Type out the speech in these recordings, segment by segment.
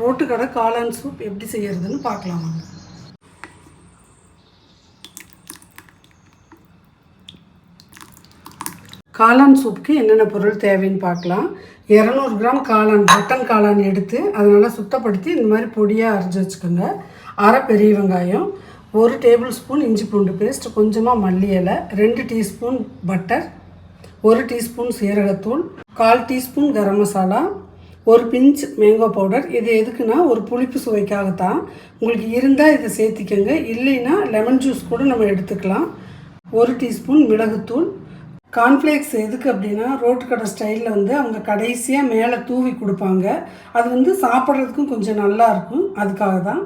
ரோட்டுக்கடை காளான் சூப் எப்படி செய்கிறதுன்னு பார்க்கலாம் வாங்க. காளான் சூப்புக்கு என்னென்ன பொருள் தேவைன்னு பார்க்கலாம். இரநூறு கிராம் காளான் பட்டன் காளான் எடுத்து அதை நல்லா சுத்தப்படுத்தி இந்த மாதிரி பொடியாக அரைஞ்சி வச்சுக்கோங்க. அரை பெரிய வெங்காயம் ஒரு டேபிள் ஸ்பூன் இஞ்சி பூண்டு பேஸ்ட் கொஞ்சமாக மல்லி இலை ரெண்டு டீஸ்பூன் பட்டர் ஒரு டீஸ்பூன் சீரகத்தூள் கால் டீஸ்பூன் கரம் மசாலா ஒரு பிஞ்ச் மேங்கோ பவுடர் இது எதுக்குன்னா ஒரு புளிப்பு சுவைக்காகத்தான். உங்களுக்கு இருந்தால் இதை சேர்த்திக்கங்க. இல்லைன்னா லெமன் ஜூஸ் கூட நம்ம எடுத்துக்கலாம். ஒரு டீஸ்பூன் மிளகுத்தூள். கார்ன்ஃப்ளேக்ஸ் எதுக்கு அப்படின்னா ரோட்டு கடை ஸ்டைலில் வந்து அவங்க கடைசியாக மேலே தூவி கொடுப்பாங்க. அது வந்து சாப்பிட்றதுக்கும் கொஞ்சம் நல்லா இருக்கும். அதுக்காக தான்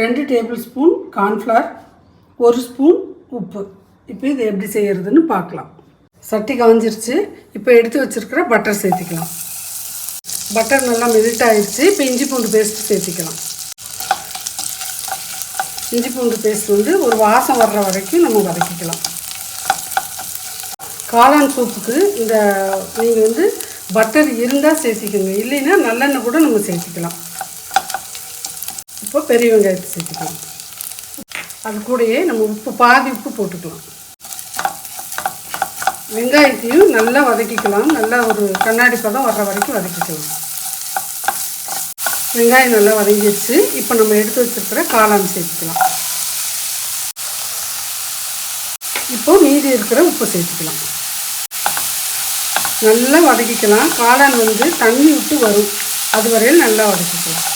ரெண்டு டேபிள் ஸ்பூன் கார்ன்ஃப்ளவர் ஒரு ஸ்பூன் உப்பு. இப்போ இது எப்படி செய்கிறதுன்னு பார்க்கலாம். சட்டி காஞ்சிருச்சு. இப்போ எடுத்து வச்சிருக்கிற பட்டர் சேர்த்திக்கலாம். பட்டர் நல்லா மெல்ட் ஆகிடுச்சு இப்போ இஞ்சி பூண்டு பேஸ்ட் சேர்த்திக்கலாம். இஞ்சி பூண்டு பேஸ்ட் வந்து ஒரு வாசம் வர்ற வரைக்கும் நம்ம வதக்கிக்கலாம். காளான் சூப்புக்கு இந்த நீங்கள் வந்து பட்டர் இருந்தால் சேர்த்திக்கோங்க. இல்லைன்னா நல்லெண்ணெய் கூட நம்ம சேர்த்திக்கலாம். இப்போ பெரிய வெங்காயத்தை சேர்த்துக்கலாம். அது கூடயே நம்ம உப்பு பாதி உப்பு போட்டுக்கலாம். வெங்காயத்தையும் நல்லா வதக்கிக்கலாம். நல்லா ஒரு கண்ணாடி பதம் வர்ற வரைக்கும் வதக்கிக்கலாம். வெங்காயம் நல்லா வதங்கிடுச்சு. இப்போ நம்ம எடுத்து வச்சிருக்கிற காளான் சேர்த்துக்கலாம். இப்போ மீதி இருக்கிற உப்பு சேர்த்துக்கலாம். நல்லா வதக்கிக்கலாம். காளான் வந்து தண்ணி விட்டு வரும். அது வரையில் நல்லா வதக்கிக்கலாம்.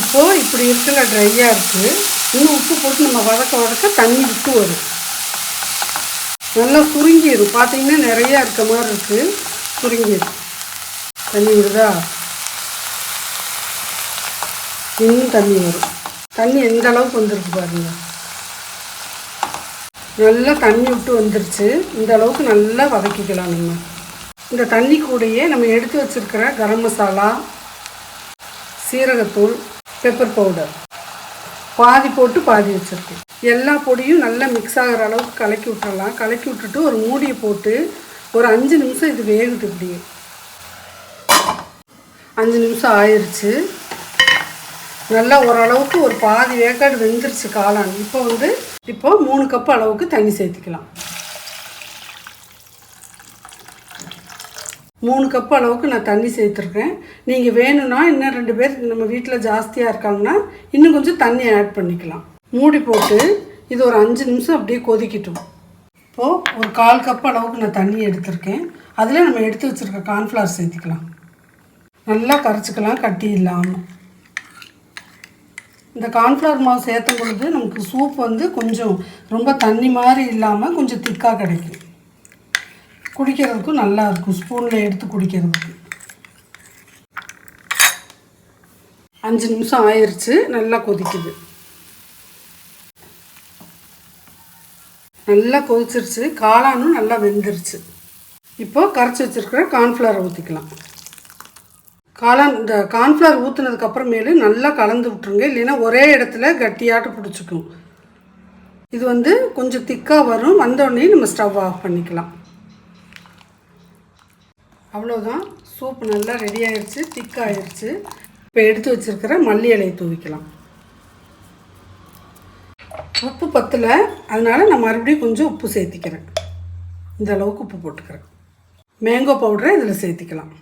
இப்போது இப்படி இருக்கிற ட்ரையாக இருக்குது இன்னும் உப்பு போட்டு நம்ம வதக்க வதக்க தண்ணி விட்டு வரும். நல்லா சுருங்கிடும் பார்த்தீங்கன்னா நிறையா இருக்க மாதிரி இருக்குது சுருங்கிடும் தண்ணி விடுதா? இன்னும் தண்ணி வரும். தண்ணி எந்த அளவுக்கு வந்துருக்கு பாருங்க. நல்லா தண்ணி விட்டு வந்துருச்சு. இந்த அளவுக்கு நல்லா வதக்கிக்கலாம் நம்ம. இந்த தண்ணி கூடையே நம்ம எடுத்து வச்சிருக்கிற கரம் மசாலா சீரகத்தூள் பெப்பர் பவுடர் பாதி போட்டு பாதி வச்சுருக்கேன். எல்லா பொடியும் நல்லா மிக்ஸ் ஆகிற அளவுக்கு கலக்கி விட்டுறலாம். கலக்கி விட்டுட்டு ஒரு மூடியை போட்டு ஒரு அஞ்சு நிமிஷம் இது வேகுது இப்படியே. அஞ்சு நிமிஷம் ஆயிடுச்சு நல்லா ஓரளவுக்கு ஒரு பாதி வேக்காடு வெந்துருச்சு காளான். இப்போ வந்து இப்போ மூணு கப் அளவுக்கு தண்ணி சேர்த்துக்கலாம். மூணு கப் அளவுக்கு நான் தண்ணி சேர்த்துருக்கேன். நீங்கள் வேணும்னா இன்னும் ரெண்டு பேர் நம்ம வீட்டில் ஜாஸ்தியாக இருக்காங்கன்னா இன்னும் கொஞ்சம் தண்ணி ஆட் பண்ணிக்கலாம். மூடி போட்டு இது ஒரு அஞ்சு நிமிஷம் அப்படியே கொதிக்கட்டும். இப்போது ஒரு கால் கப் அளவுக்கு நான் தண்ணி எடுத்திருக்கேன். அதில் நம்ம எடுத்து வச்சுருக்க கார்ன்ஃப்ளவர் சேர்த்துக்கலாம். நல்லா கரைச்சிக்கலாம் கட்டி இல்லாமல் இந்த கார்ன்ஃப்ளவர் மாவு சேர்த்தும் பொழுது நமக்கு சூப் வந்து கொஞ்சம் ரொம்ப தண்ணி மாதிரி இல்லாமல் கொஞ்சம் திக்காக கிடைக்கும். குடிக்கிறதுக்கும் நல்லா இருக்கும். ஸ்பூனில் எடுத்து குடிக்கிறதுக்கு. அஞ்சு நிமிஷம் ஆயிடுச்சு நல்லா கொதிக்குது. நல்லா கொதிச்சிருச்சு. காளானும் நல்லா வெந்துருச்சு. இப்போது கரைச்சி வச்சிருக்கிற கார்ன்ஃப்ளவரை ஊற்றிக்கலாம் காளான் இந்த கார்ன்ஃப்ளவர் ஊற்றுனதுக்கப்புறமேலு நல்லா கலந்து விட்ருங்க இல்லைன்னா ஒரே இடத்துல கட்டியாட்டு பிடிச்சிக்கும். இது வந்து கொஞ்சம் திக்காக வரும். வந்தோடனே நம்ம ஸ்டவ் ஆஃப் பண்ணிக்கலாம். அவ்வளோதான் சூப் நல்லா ரெடி ஆயிடுச்சு திக்காகிடுச்சு இப்போ எடுத்து வச்சுருக்கிற மல்லி இலையை தூவிக்கலாம். உப்பு பத்தலை அதனால் நான் மறுபடியும் கொஞ்சம் உப்பு சேர்த்திக்கிறேன். இந்த அளவுக்கு உப்பு போட்டுக்கிறேன். மேங்கோ பவுடரை இதில் சேர்த்திக்கலாம்.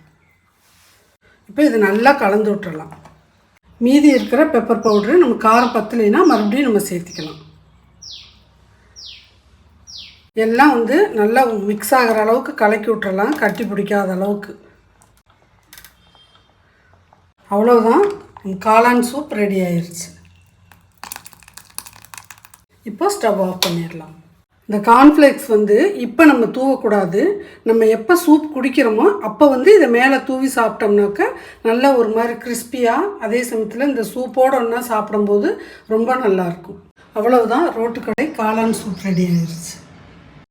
இப்போ இதை நல்லா கலந்து விட்டுறலாம். மீதி இருக்கிற பெப்பர் பவுடரு நம்ம காரம் பத்தலைன்னா மறுபடியும் நம்ம சேர்த்திக்கலாம். எல்லாம் வந்து நல்லா மிக்ஸ் ஆகிற அளவுக்கு கலக்கி விட்டுறலாம். கட்டி பிடிக்காத அளவுக்கு. அவ்வளோதான் காளான் சூப் ரெடி ஆயிடுச்சு இப்போ ஸ்டவ் ஆஃப் பண்ணிடலாம். இந்த கார்ன்ஃப்ளேக்ஸ் வந்து இப்போ நம்ம தூவக்கூடாது. நம்ம எப்போ சூப் குடிக்கிறோமோ அப்போ வந்து இதை மேலே தூவி சாப்பிட்டோம்னாக்க நல்ல ஒரு மாதிரி கிறிஸ்பியாக அதே சமயத்தில் இந்த சூப்போடு ஒன்றா சாப்பிடும்போது ரொம்ப நல்லாயிருக்கும் அவ்வளவுதான் ரோட்டுக்கடை காளான் சூப் ரெடி ஆயிடுச்சு